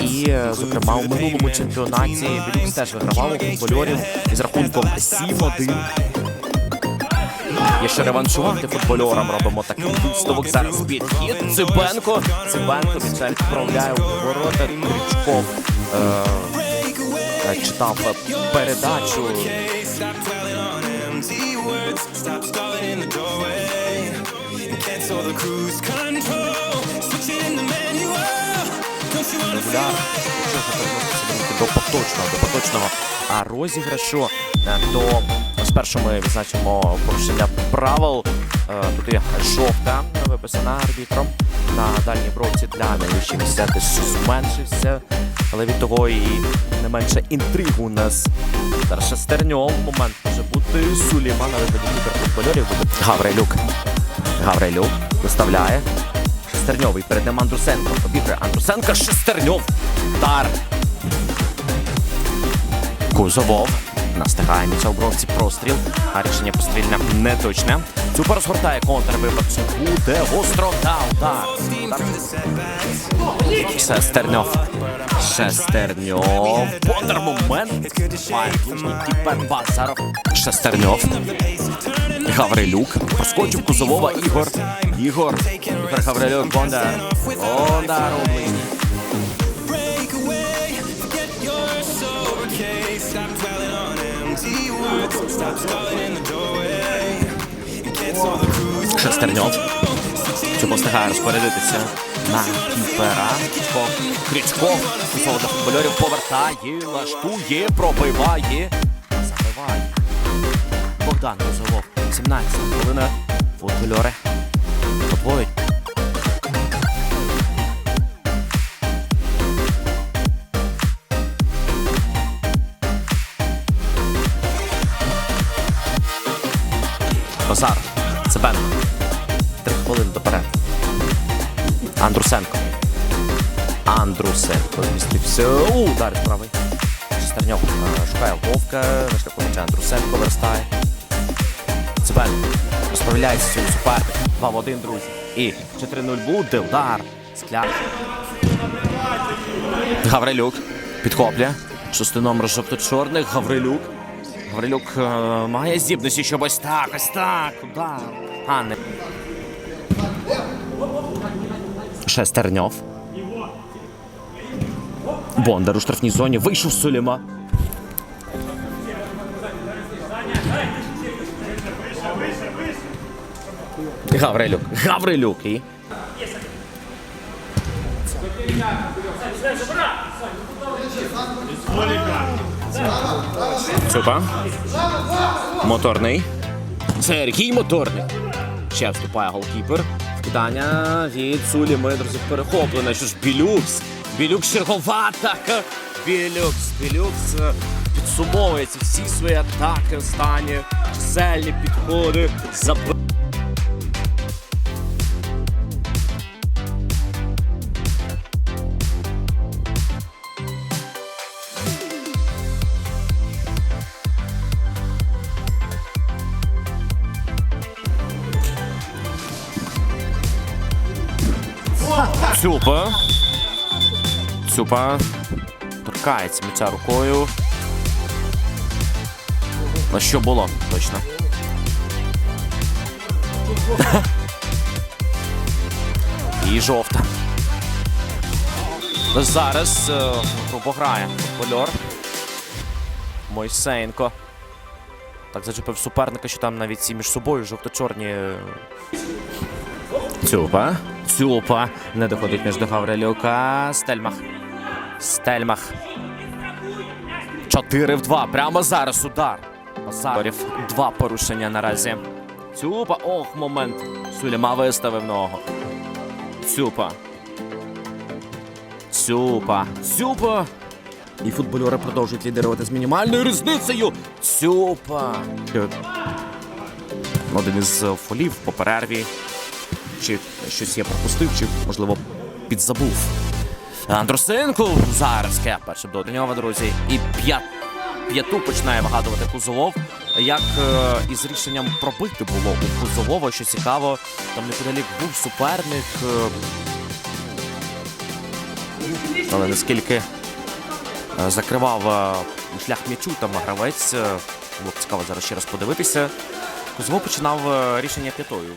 І, зокрема, у минулому чемпіонаті Білюкс теж вигравав у футбольорів із рахунком 7-1. Є ще реваншувати футбольорам. Робимо такий висновок. Зараз підхід. Цибенко. Цибенко Мічель відправляє у ворота. Крючков е, читав передачу. Регуляр. Що ж переноситься до поточного, до поточного розіграшу, е, то спершу ми відзначимо порушення правил. Е, Тут є жовта виписана арбітром на дальній бровці для найвищих місця, зменшився. Але від того і не менше інтригу у нас. Зараз шестерньов момент може бути Суліман, але тоді футбольорів буде Гаврилюк. Гаврилюк виставляє. Шестерньовий перед ним Андрусенко. Обігрує Андрусенка. Шестерньов. Удар. Кузовов. Настигає у бровці простріл. А рішення пострільне не точне. Цюпа розгортає контрвипад. Це буде гостро та. Удар. Шестерньов. Шестерньов. Бондар момент. Має ближній кіпер Базаров. Шестерньов. Гаврилюк. Проскочив Кузовова Ігор. Ігор. Ігор Гаврилюк. Бондар у ближній. Шестерньов. Цю постигає розпорядитися на кіпера. Крючков. До футбольорів повертає, лаштує, пробиває. Богдан Кузовов. 17 хвилина. Футбольори. Подвоють. Базар. Цебенко. Три хвилини доперед. Андрусенко. Андрусенко змістився. Удар правий. Шестерньов е, шукає Вовка. Вишляху м'яча Андрусенко верстає. Цебенко. Розправляється цього суперник. 2 в 1, друзі. І 4-0 буде. Удар. Скляр. Гаврилюк. Підхоплює. Шостий номер жовто-чорних. Гаврилюк. Гаврилюк е, має здібності, щоб ось так, ось так. Удар. Не. Шестерньов. Бондар у штрафній зоні. Вийшов Суліма. Гаврилюк. Гаврилюк. І... Цупа. Моторний. Сергій Моторний. Ще вступає голкіпер. Вкидання від Суліми, друзі, перехоплене. Що ж, Білюкс. Білюкс чергова атака. Білюкс. Білюкс е, підсумовує ці всі свої атаки останні. Чисельні підходи. Заб... Цюпа. Цюпа. Торкається м'яча рукою. На що було? Точно. І жовта. Зараз е, грубо грає футбольор. Мойсеєнко. Так зачепив суперника, що там навіть ці між собою жовто-чорні. е, Цюпа. Цюпа. Не доходить між до Гаврилюка. Стельмах. Стельмах. 4 в 2. Прямо зараз удар. Базарів. Два порушення наразі. Цюпа. Ох, момент. Суліма виставив ногу. Цюпа. Цюпа. Цюпа. І футбольори продовжують лідерувати з мінімальною різницею. Цюпа. Один із фолів по перерві. Чи щось я пропустив, чи, можливо, підзабув. Андрусенко зараз першим до нього, друзі. І п'ят, п'яту починає вигадувати Кузовов. Як е, із рішенням пробити було у Кузовова, що цікаво, там неподалік був суперник. Е, Але наскільки е, закривав шлях м'ячу там гравець, було б цікаво зараз ще раз подивитися. Кузьмо починав рішення п'ятою.